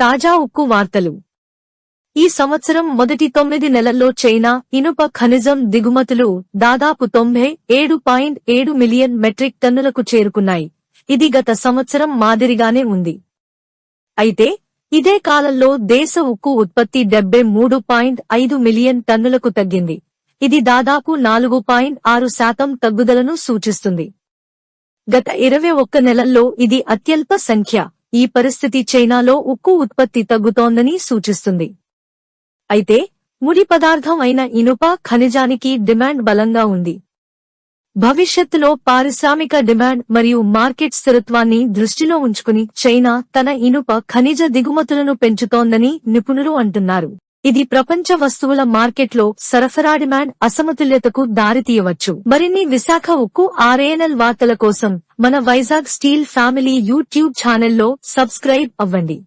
తాజా ఉక్కు వార్తలు. ఈ సంవత్సరం మొదటి తొమ్మిది నెలల్లో చైనా ఇనుప ఖనిజం దిగుమతులు దాదాపు తొంభై ఏడు పాయింట్ ఏడు మిలియన్ మెట్రిక్ టన్నులకు చేరుకున్నాయి. ఇది గత సంవత్సరం మాదిరిగానే ఉంది. అయితే ఇదే కాలంలో దేశ ఉక్కు ఉత్పత్తి డెబ్బై మూడు పాయింట్ ఐదు మిలియన్ టన్నులకు తగ్గింది. ఇది దాదాపు నాలుగు పాయింట్ ఆరు శాతం తగ్గుదలను సూచిస్తుంది. గత ఇరవై ఒక్క నెలల్లో ఇది అత్యల్ప సంఖ్య. ఈ పరిస్థితి చైనాలో ఉక్కు ఉత్పత్తి తగ్గుతోందని సూచిస్తుంది. అయితే ముడి పదార్థం అయిన ఇనుప ఖనిజానికి డిమాండ్ బలంగా ఉంది. భవిష్యత్తులో పారిశ్రామిక డిమాండ్ మరియు మార్కెట్ స్థిరత్వాన్ని దృష్టిలో ఉంచుకుని చైనా తన ఇనుప ఖనిజ దిగుమతులను పెంచుతోందని నిపుణులు అంటున్నారు. ఇది ప్రపంచ వస్తువుల మార్కెట్లో సరఫరా డిమాండ్ అసమతుల్యతకు దారితీయవచ్చు మరిన్ని విశాఖ ఉక్కు ఆర్ఏఎన్ఎల్ వార్తల కోసం మన వైజాగ్ స్టీల్ ఫ్యామిలీ యూట్యూబ్ ఛానల్లో సబ్స్క్రైబ్ అవ్వండి.